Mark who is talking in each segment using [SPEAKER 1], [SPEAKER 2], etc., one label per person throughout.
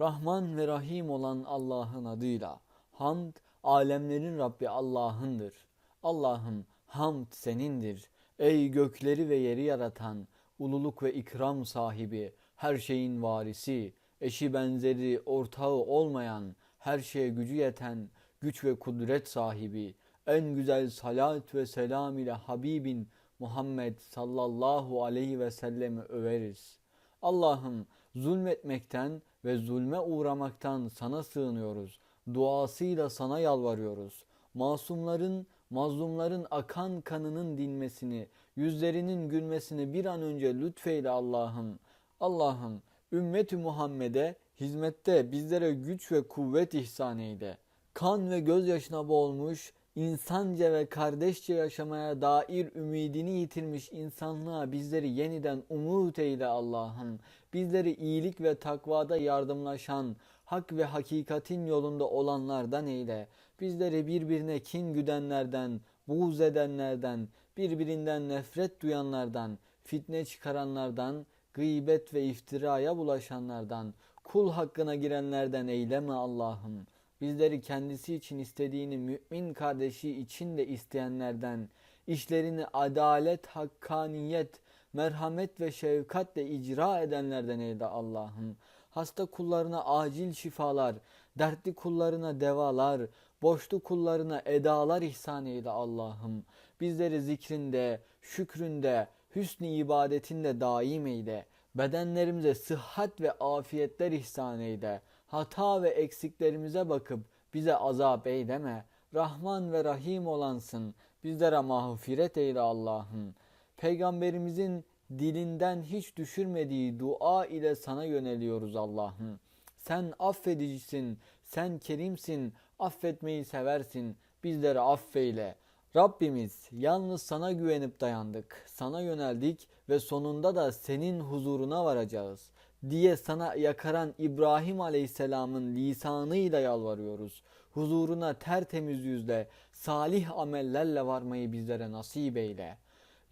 [SPEAKER 1] Rahman ve Rahim olan Allah'ın adıyla. Hamd, alemlerin Rabbi Allah'ındır. Allah'ım hamd senindir. Ey gökleri ve yeri yaratan, ululuk ve ikram sahibi, her şeyin varisi, eşi benzeri, ortağı olmayan, her şeye gücü yeten, güç ve kudret sahibi, en güzel salat ve selam ile Habibin Muhammed sallallahu aleyhi ve sellemi överiz. Allah'ım zulmetmekten ve zulme uğramaktan sana sığınıyoruz. Duasıyla sana yalvarıyoruz. Masumların, mazlumların akan kanının dinmesini, yüzlerinin gülmesini bir an önce lütfeyle Allah'ım. Allah'ım ümmeti Muhammed'e hizmette bizlere güç ve kuvvet ihsan eyle. Kan ve gözyaşına boğulmuş, insanca ve kardeşçe yaşamaya dair ümidini yitirmiş insanlığa bizleri yeniden umut eyle Allah'ım. Bizleri iyilik ve takvada yardımlaşan, hak ve hakikatin yolunda olanlardan eyle. Bizleri birbirine kin güdenlerden, buğz edenlerden, birbirinden nefret duyanlardan, fitne çıkaranlardan, gıybet ve iftiraya bulaşanlardan, kul hakkına girenlerden eyleme Allah'ım. Bizleri kendisi için istediğini mümin kardeşi için de isteyenlerden, işlerini adalet, hakkaniyet, merhamet ve şefkatle icra edenlerden eyle Allah'ım. Hasta kullarına acil şifalar, dertli kullarına devalar, boşlu kullarına edalar ihsan eyle Allah'ım. Bizleri zikrinde, şükründe, hüsnü ibadetinde daim eyle. Bedenlerimize sıhhat ve afiyetler ihsan eyle. Hata ve eksiklerimize bakıp bize azap eyleme. Rahman ve Rahim olansın. Bizlere mağfiret eyle Allah'ım. Peygamberimizin dilinden hiç düşürmediği dua ile sana yöneliyoruz Allah'ım. Sen affedicisin, sen kerimsin, affetmeyi seversin. Bizleri affeyle. Rabbimiz yalnız sana güvenip dayandık, sana yöneldik ve sonunda da senin huzuruna varacağız diye sana yakaran İbrahim Aleyhisselam'ın lisanıyla yalvarıyoruz. Huzuruna tertemiz yüzle, salih amellerle varmayı bizlere nasip eyle.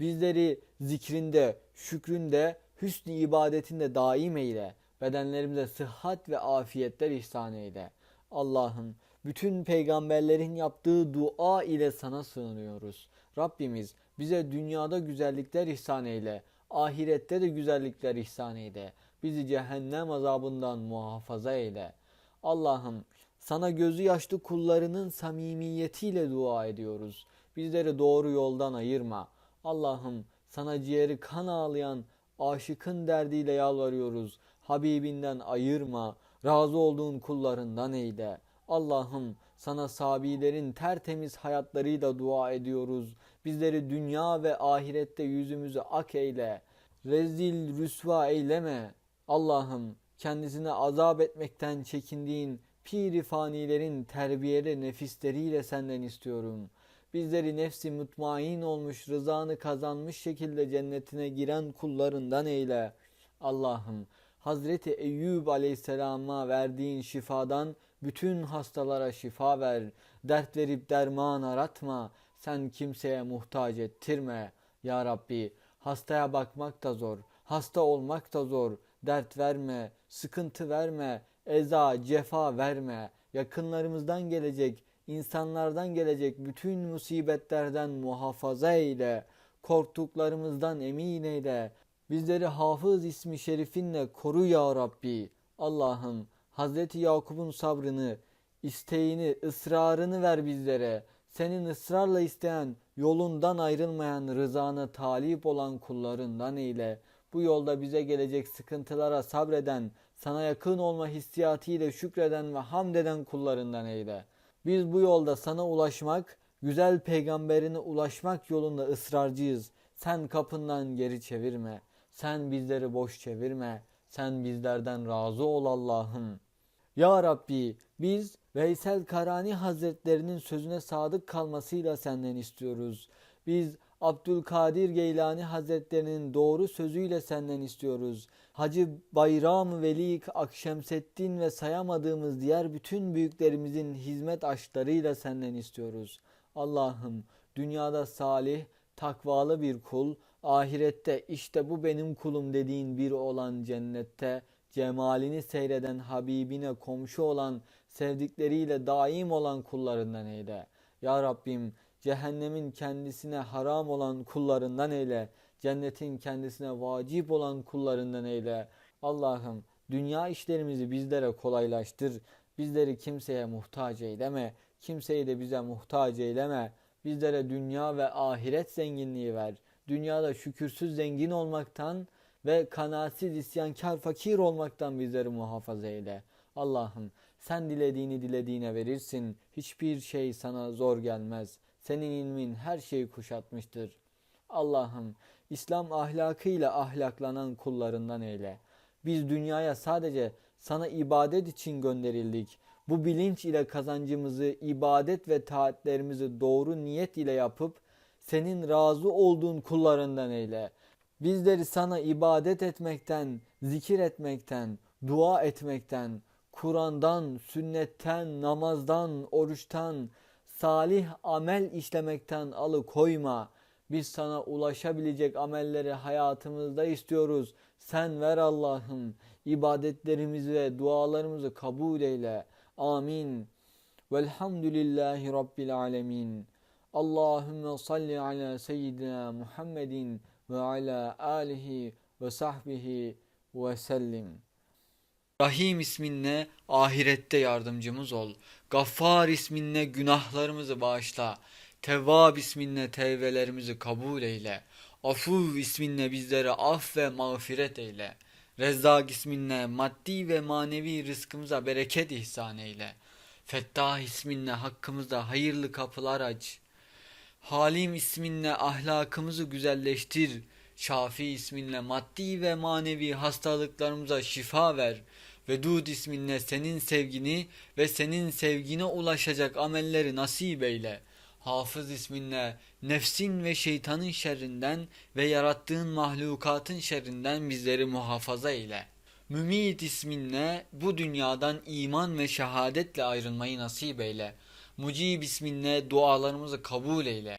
[SPEAKER 1] Bizleri zikrinde, şükründe, hüsnü ibadetinde daim eyle. Bedenlerimize sıhhat ve afiyetler ihsan eyle. Allah'ım bütün peygamberlerin yaptığı dua ile sana sığınıyoruz. Rabbimiz bize dünyada güzellikler ihsan eyle. Ahirette de güzellikler ihsan eyle. Bizi cehennem azabından muhafaza eyle. Allah'ım sana gözü yaşlı kullarının samimiyetiyle dua ediyoruz. Bizleri doğru yoldan ayırma. Allah'ım sana ciğeri kan ağlayan aşıkın derdiyle yalvarıyoruz. Habibinden ayırma. Razı olduğun kullarından eyle. Allah'ım sana sabilerin tertemiz hayatlarıyla dua ediyoruz. Bizleri dünya ve ahirette yüzümüzü ak eyle. Rezil rüsva eyleme. Allah'ım kendisine azap etmekten çekindiğin piri fanilerin terbiyeli nefisleriyle senden istiyorum. Bizleri nefsi mutmain olmuş, rızanı kazanmış şekilde cennetine giren kullarından eyle. Allah'ım Hazreti Eyyub aleyhisselama verdiğin şifadan bütün hastalara şifa ver. Dert verip derman aratma. Sen kimseye muhtaç ettirme. Ya Rabbi hastaya bakmak da zor. Hasta olmak da zor. Dert verme, sıkıntı verme, eza, cefa verme. Yakınlarımızdan gelecek, insanlardan gelecek bütün musibetlerden muhafaza eyle. Korktuklarımızdan emin eyle. Bizleri hafız ismi şerifinle koru ya Rabbi. Allah'ım Hazreti Yakup'un sabrını, isteğini, ısrarını ver bizlere. Senin ısrarla isteyen, yolundan ayrılmayan, rızana talip olan kullarından eyle. Bu yolda bize gelecek sıkıntılara sabreden, sana yakın olma hissiyatıyla şükreden ve hamd eden kullarından eyle. Biz bu yolda sana ulaşmak, güzel peygamberine ulaşmak yolunda ısrarcıyız. Sen kapından geri çevirme. Sen bizleri boş çevirme. Sen bizlerden razı ol Allah'ım. Ya Rabbi biz Veysel Karani Hazretlerinin sözüne sadık kalmasıyla senden istiyoruz. Biz Abdülkadir Geylani Hazretlerinin doğru sözüyle senden istiyoruz. Hacı Bayram Veli Akşemseddin ve sayamadığımız diğer bütün büyüklerimizin hizmet aşklarıyla senden istiyoruz. Allah'ım dünyada salih, takvalı bir kul, ahirette işte bu benim kulum dediğin biri olan cennette cemalini seyreden Habibine komşu olan sevdikleriyle daim olan kullarından eyle. Ya Rabbim cehennemin kendisine haram olan kullarından eyle. Cennetin kendisine vacip olan kullarından eyle. Allah'ım dünya işlerimizi bizlere kolaylaştır. Bizleri kimseye muhtaç eyleme. Kimseyi de bize muhtaç eyleme. Bizlere dünya ve ahiret zenginliği ver. Dünyada şükürsüz zengin olmaktan ve kanaatsiz isyankar fakir olmaktan bizleri muhafaza eyle. Allah'ım sen dilediğini dilediğine verirsin. Hiçbir şey sana zor gelmez. Senin ilmin her şeyi kuşatmıştır. Allah'ım İslam ahlakıyla ahlaklanan kullarından eyle. Biz dünyaya sadece sana ibadet için gönderildik. Bu bilinç ile kazancımızı, ibadet ve taatlerimizi doğru niyet ile yapıp senin razı olduğun kullarından eyle. Bizleri sana ibadet etmekten, zikir etmekten, dua etmekten, Kur'an'dan, sünnetten, namazdan, oruçtan, salih amel işlemekten alıkoyma. Biz sana ulaşabilecek amelleri hayatımızda istiyoruz. Sen ver Allah'ım. İbadetlerimizi ve dualarımızı kabul eyle. Amin. Velhamdülillahi Rabbil alemin. Allahümme salli ala seyyidina Muhammedin ve ala alihi ve sahbihi ve sellim. Rahim isminle ahirette yardımcımız ol. Gaffar isminle günahlarımızı bağışla. Tevvab isminle tevbelerimizi kabul eyle. Afuv isminle bizlere af ve mağfiret eyle. Rezzak isminle maddi ve manevi rızkımıza bereket ihsan eyle. Fettah isminle hakkımızda hayırlı kapılar aç. Halim isminle ahlakımızı güzelleştir. Şafi isminle maddi ve manevi hastalıklarımıza şifa ver. Vedud isminle senin sevgini ve senin sevgine ulaşacak amelleri nasip eyle. Hafız isminle nefsin ve şeytanın şerrinden ve yarattığın mahlukatın şerrinden bizleri muhafaza eyle. Mümit isminle bu dünyadan iman ve şehadetle ayrılmayı nasip eyle. Mucib isminle dualarımızı kabul eyle.